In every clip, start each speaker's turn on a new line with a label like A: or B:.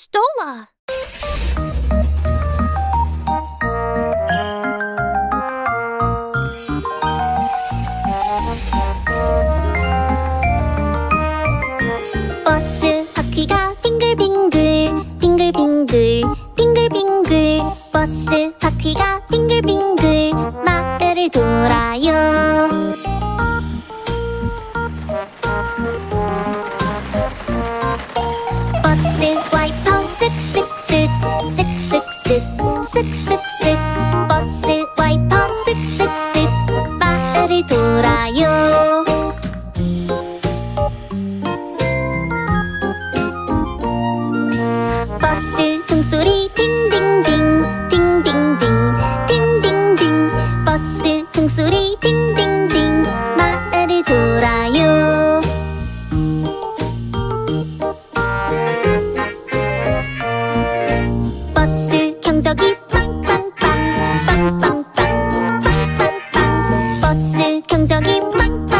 A: Stola. 버스 바퀴가 빙글빙글 빙글빙글 빙글빙글 버스 바퀴가 빙글빙글 마을을 돌아요 쓱쓱쓱 쓱쓱쓱 쓱쓱쓱 버스 와이퍼 쓱쓱쓱 마을을 돌아요 버스 종소리 딩딩딩 딩딩딩 딩딩딩 버스 종소리 딩딩딩 경적이 빵빵빵.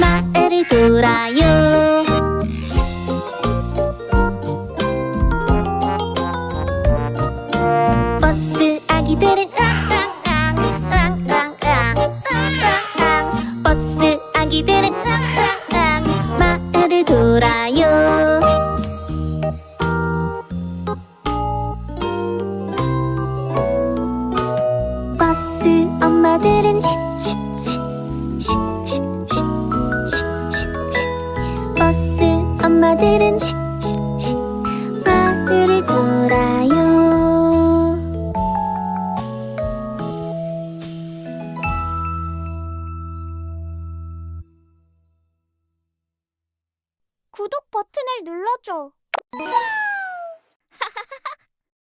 A: 마을을 돌아요. 버스 아기들은 으앙으앙으앙으앙으앙으앙. 버스 아기들은 으앙으앙. 마을을 돌아요. 버스 엄마들은 쉿쉿쉿쉿쉿쉿쉿쉿 엄마들은 쉿쉿쉿 마을을 돌아요. 구독 버튼을 눌러줘